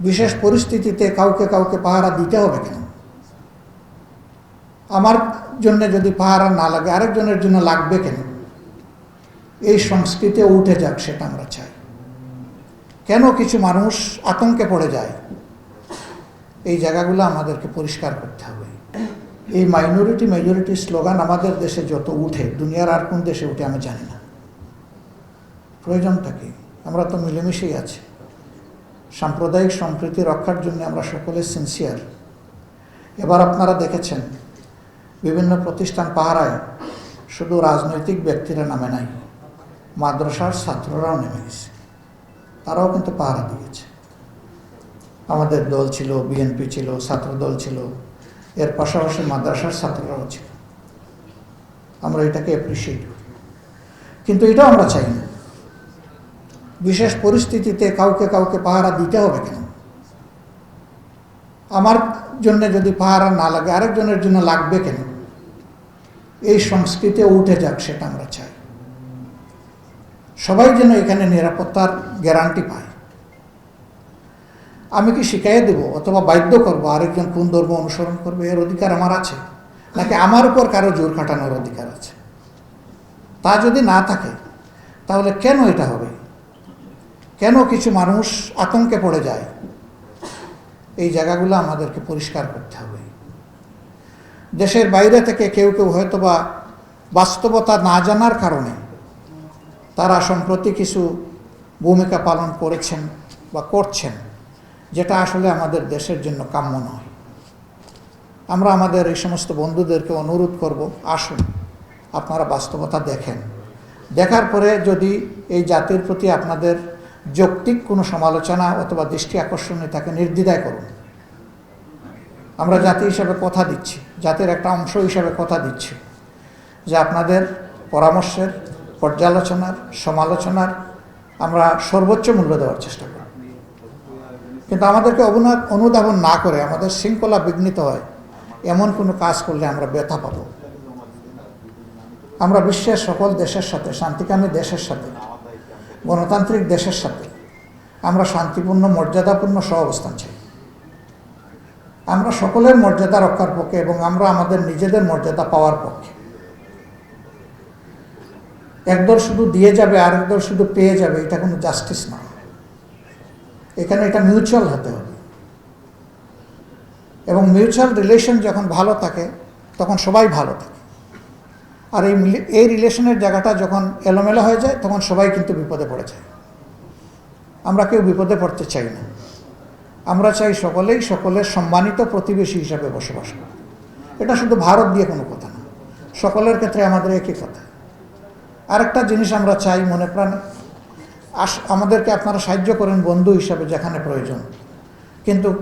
বিশেষ পরিস্থিতিতে কাউকে কাউকে পাহারা দিতে হবে কেন? আমার জন্য যদি পাহারা না লাগে, আরেকজনের জন্য লাগবে কেন? এই সংস্কৃতি উঠে যাক সেটা আমরা চাই। কেন কিছু মানুষ আতঙ্কে পড়ে যায়? এই জায়গাগুলো আমাদেরকে পরিষ্কার করতে হবে। এই মাইনরিটি মেজরিটি স্লোগান আমাদের দেশে যত উঠে, দুনিয়ার আর কোন দেশে উঠে আমি জানি না। প্রয়োজনটা কি? আমরা তো মিলেমিশেই আছি। সাম্প্রদায়িক সম্প্রীতি রক্ষার জন্য আমরা সকলে সিনসিয়ার এবার আপনারা দেখেছেন, বিভিন্ন প্রতিষ্ঠান পাহারায় শুধু রাজনৈতিক ব্যক্তিরা নামে নাই, মাদ্রাসার ছাত্ররাও নেমে গেছে। তারাও কিন্তু পাহারা দিয়েছে আমাদের দল ছিল বিএনপি ছিল ছাত্র দল ছিল, এর পাশাপাশি মাদ্রাসার ছাত্ররাও ছিল। আমরা এটাকে অ্যাপ্রিসিয়েট করি। কিন্তু এটাও আমরা চাই না। বিশেষ পরিস্থিতিতে কাউকে কাউকে পাহারা দিতে হবে কেন? আমার জন্য যদি পাহারা না লাগে আরেকজনের জন্য লাগবে কেন? এই সংস্কৃতি উঠে যাক সেটা আমরা চাই। সবাই যেন এখানে নিরাপত্তার গ্যারান্টি পায়। আমি কি শিখাইয়ে দেব অথবা বাধ্য করব আরেকজন কোন ধর্ম অনুসরণ করবে? এর অধিকার আমার আছে? নাকি আমার উপর কারও জোর খাটানোর অধিকার আছে? তা যদি না থাকে তাহলে কেন এটা হবে? কেন কিছু মানুষ আতঙ্কে পড়ে যায়? এই জায়গাগুলো আমাদেরকে পরিষ্কার করতে হবে। দেশের বাইরে থেকে কেউ কেউ হয়তোবা বাস্তবতা না জানার কারণে তারা সম্প্রতি কিছু ভূমিকা পালন করেছেন বা করছেন, যেটা আসলে আমাদের দেশের জন্য কাম্য নয়। আমরা আমাদের এই সমস্ত বন্ধুদেরকে অনুরোধ করব, আসুন, আপনারা বাস্তবতা দেখেন। দেখার পরে যদি এই জাতির প্রতি আপনাদের যৌক্তিক কোনো সমালোচনা অথবা দৃষ্টি আকর্ষণে তাকে নির্দ্বিধায় করুন। আমরা জাতি হিসাবে কথা দিচ্ছি, জাতির একটা অংশ হিসাবে কথা দিচ্ছি, যে আপনাদের পরামর্শের, পর্যালোচনার, সমালোচনার আমরা সর্বোচ্চ মূল্য দেওয়ার চেষ্টা করি কিন্তু আমাদেরকে অবনা অনুধাবন না করে, আমাদের শৃঙ্খলা বিঘ্নিত হয়, এমন কোনো কাজ করলে আমরা ব্যথা পাব। আমরা বিশ্বের সকল দেশের সাথে, শান্তিকামী দেশের সাথে গণতান্ত্রিক দেশের সাথে আমরা শান্তিপূর্ণ, মর্যাদাপূর্ণ সহ অবস্থান চাই। আমরা সকলের মর্যাদা রক্ষার পক্ষে এবং আমরা আমাদের নিজেদের মর্যাদা পাওয়ার পক্ষে। একদল শুধু দিয়ে যাবে আর একদল শুধু পেয়ে যাবে, এটা কোনো জাস্টিস না। এখানে এটা মিউচুয়াল হতে হবে। এবং মিউচুয়াল রিলেশন যখন ভালো থাকে, তখন সবাই ভালো থাকে। আর এই এই রিলেশনের জায়গাটা যখন এলোমেলো হয়ে যায়, তখন সবাই কিন্তু বিপদে পড়ে যায়। আমরা কেউ বিপদে পড়তে চাই না। আমরা চাই সকলেই সকলের সম্মানিত প্রতিবেশী হিসাবে বসবাস করতে এটা শুধু ভারত দিয়ে কোনো কথা না। সকলের ক্ষেত্রে আমাদের একই কথা। আরেকটা জিনিস আমরা চাই মনে প্রাণে। আস, আমাদেরকে আপনারা সাহায্য করেন বন্ধু হিসাবে যেখানে প্রয়োজন। কিন্তু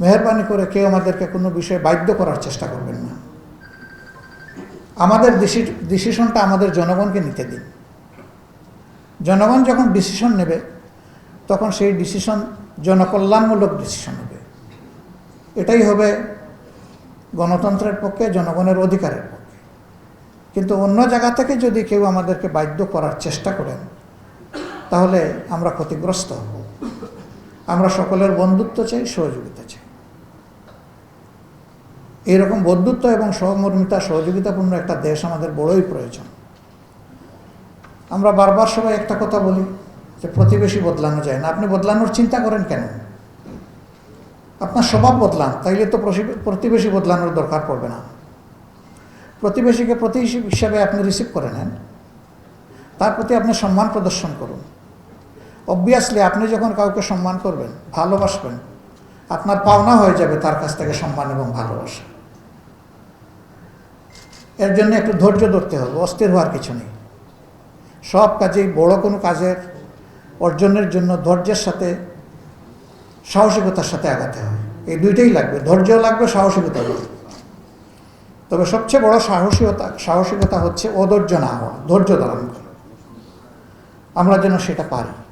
মেহরবানি করে কেউ আমাদেরকে কোনো বিষয়ে বাধ্য করার চেষ্টা করবেন না। আমাদের ডিসিশনটা আমাদের জনগণকে নিতে দিন। জনগণ যখন ডিসিশন নেবে, তখন সেই ডিসিশন জনকল্যাণমূলক ডিসিশন হবে। এটাই হবে গণতন্ত্রের পক্ষে, জনগণের অধিকারের পক্ষে। কিন্তু অন্য জায়গা থেকে যদি কেউ আমাদেরকে বাধ্য করার চেষ্টা করেন, তাহলে আমরা ক্ষতিগ্রস্ত হব। আমরা সকলের বন্ধুত্ব চাই, সহযোগিতা চাই। এইরকম বন্ধুত্ব এবং সহমর্মিতা, সহযোগিতাপূর্ণ একটা দেশ আমাদের বড়ই প্রয়োজন। আমরা বারবার সবাই একটা কথা বলি যে প্রতিবেশী বদলানো যায় না। আপনি বদলানোর চিন্তা করেন কেন? আপনার স্বভাব বদলান, তাইলে তো প্রতিবেশী বদলানোর দরকার পড়বে না। প্রতিবেশীকে প্রতিবেশী হিসাবে আপনি রিসিভ করে নেন। তার প্রতি আপনি সম্মান প্রদর্শন করুন। অবভিয়াসলি আপনি যখন কাউকে সম্মান করবেন, ভালোবাসবেন, আপনার পাওনা হয়ে যাবে তার কাছ থেকে সম্মান এবং ভালোবাসা। এর জন্য একটু ধৈর্য ধরতে হবে, অস্থির হওয়ার কিছু নেই। সব কাজেই বড় কোনো কাজের অর্জনের জন্য ধৈর্যের সাথে সাহসিকতার সাথে আগাতে হয়। এই দুইটাই লাগবে ধৈর্য লাগবে সাহসিকতা লাগবে। তবে সবচেয়ে বড় সাহসিকতা সাহসিকতা হচ্ছে অধৈর্য না হওয়া, ধৈর্য ধারণ করা। আমরা যেন সেটা পারি।